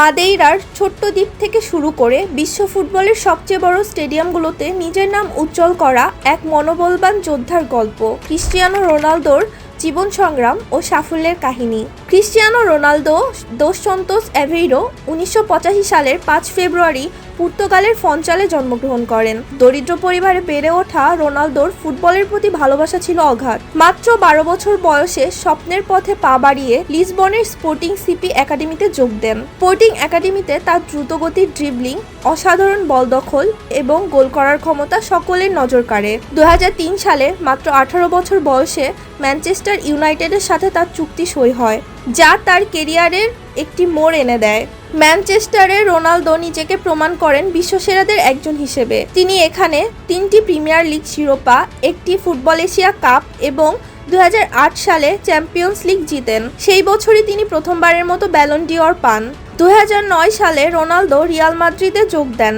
মাদেইরার ছোট্ট দ্বীপ থেকে শুরু করে বিশ্ব ফুটবলের সবচেয়ে বড় স্টেডিয়ামগুলোতে নিজের নাম উজ্জ্বল করা এক মনোবলবান যোদ্ধার গল্প ক্রিস্টিয়ানো রোনালদোর জীবন সংগ্রাম ও সাফল্যের কাহিনী। ক্রিস্টিয়ানো রোনালদো দোষ সন্তোষ অ্যাভেইরো উনিশশো সালের পাঁচ ফেব্রুয়ারি পর্তুগালের ফঞ্চালে জন্মগ্রহণ করেন। দরিদ্র পরিবারে বেড়ে ওঠা রোনালদোর ফুটবলের প্রতি ভালোবাসা ছিল অগাধ। মাত্র বারো বছর বয়সে স্বপ্নের পথে পা বাড়িয়ে লিসবনের স্পোর্টিং সিপি একাডেমিতে যোগ দেন। স্পোর্টিং একাডেমিতে তার দ্রুতগতির ড্রিবলিং অসাধারণ বল দখল এবং গোল করার ক্ষমতা সকলের নজর কাড়ে। দু হাজার তিন সালে মাত্র আঠারো বছর বয়সে ম্যানচেস্টার ইউনাইটেডের সাথে তার চুক্তি সই হয়। যা তার কেরিয়ারের একটি মোড় এনে দেয়। ম্যানচেস্টারে রোনালদো নিজেকে প্রমাণ করেন বিশ্বসেরাদের একজন হিসেবে। তিনি এখানে তিনটি প্রিমিয়ার লিগ শিরোপা, একটি ফুটবল এশিয়া কাপ এবং দুই হাজার আট সালে চ্যাম্পিয়ন্স লিগ জিতেন। সেই বছরই তিনি প্রথমবারের মতো ব্যালন ডিওর পান। দু হাজার নয় সালে রোনালদো রিয়াল মাদ্রিদে যোগ দেন।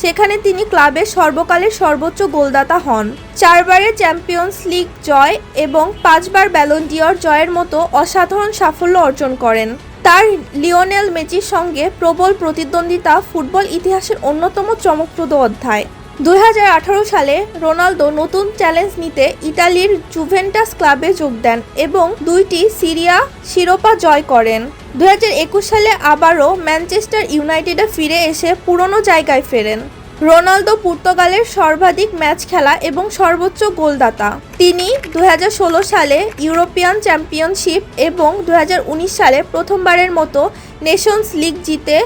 সেখানে তিনি ক্লাবের সর্বকালের সর্বোচ্চ গোলদাতা হন। চারবারের চ্যাম্পিয়ন্স লিগ জয় এবং পাঁচবার ব্যালন্ডিয়র জয়ের মতো অসাধারণ সাফল্য অর্জন করেন। তার লিওনেল মেসির সঙ্গে প্রবল প্রতিদ্বন্দ্বিতা ফুটবল ইতিহাসের অন্যতম চমকপ্রদ অধ্যায়। দু হাজার আঠারো সালে রোনালদো নতুন চ্যালেঞ্জ নিতে ইতালির জুভেন্টাস ক্লাবে যোগ দেন এবং দুইটি সিরিয়া শিরোপা জয় করেন। দু হাজার একুশ সালে আবারও ম্যানচেস্টার ইউনাইটেডে ফিরে এসে পুরনো জায়গায় ফেরেন। রোনালদো পর্তুগালের সর্বাধিক ম্যাচ খেলা এবং সর্বোচ্চ গোলদাতা। তিনি দু হাজার ষোলো সালে ইউরোপিয়ান চ্যাম্পিয়নশিপ এবং দু হাজার উনিশ সালে প্রথমবারের মতো নেশনস লিগ জিতে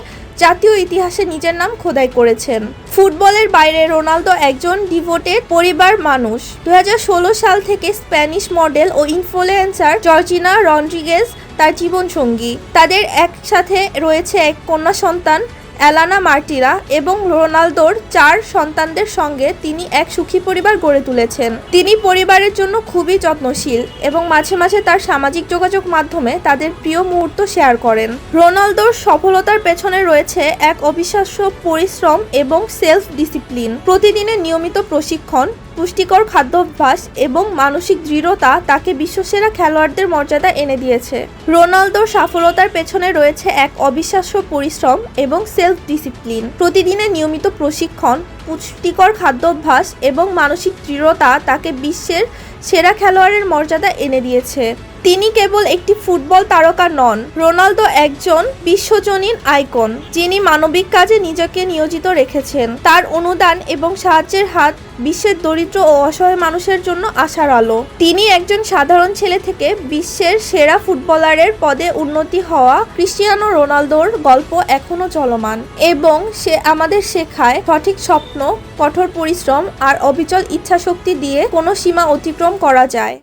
জাতীয় ইতিহাসে নিজের নাম খোদাই করেছেন। ফুটবলের বাইরে রোনালদো একজন ডিভোটেড পরিবার মানুষ। দুই হাজার ষোলো সাল থেকে স্প্যানিশ মডেল ও ইনফ্লুয়েন্সার জর্জিনা রন্ড্রিগেজ তার জীবনসঙ্গী। তাদের একসাথে রয়েছে এক কন্যা সন্তান অ্যালানা মার্টিরা এবং রোনালদোর চার সন্তানদের সঙ্গে তিনি এক সুখী পরিবার গড়ে তুলেছেন। তিনি পরিবারের জন্য খুবই যত্নশীল এবং মাঝে মাঝে তার সামাজিক যোগাযোগ মাধ্যমে তাদের প্রিয় মুহূর্ত শেয়ার করেন। রোনালদোর সফলতার পেছনে রয়েছে এক অবিশ্বাস্য পরিশ্রম এবং সেলফ ডিসিপ্লিন। প্রতিদিনের নিয়মিত প্রশিক্ষণ পুষ্টিকর খাদ্যাভ্যাস এবং মানসিক দৃঢ়তা তাকে বিশ্বসেরা খেলোয়াড়দের মর্যাদা এনে দিয়েছে। রোনালদোর সফলতার পেছনে রয়েছে এক অবিশ্বাস্য পরিশ্রম এবং সেলফ ডিসিপ্লিন প্রতিদিনের নিয়মিত প্রশিক্ষণ, পুষ্টিকর খাদ্যাভ্যাস এবং মানসিক দৃঢ়তা তাকে বিশ্বের সেরা খেলোয়াড়ের মর্যাদা এনে দিয়েছে। তিনি কেবল একটি ফুটবল তারকা নন, রোনালদো একজন বিশ্বজনীন আইকন, যিনি মানবিক কাজে নিজেকে নিয়োজিত রেখেছেন। তার অনুদান এবং সাহায্যের হাত বিশ্বের দরিদ্র ও অসহায় মানুষের জন্য আশার আলো। তিনি একজন সাধারণ ছেলে থেকে বিশ্বের সেরা ফুটবলারের পদে উন্নতি হওয়া ক্রিস্টিয়ানো রোনালদোর গল্প এখনও চলমান এবং সে আমাদের শেখায় সঠিক স্বপ্ন, কঠোর পরিশ্রম আর অবিচল ইচ্ছাশক্তি দিয়ে কোনো সীমা অতিক্রম করা যায়।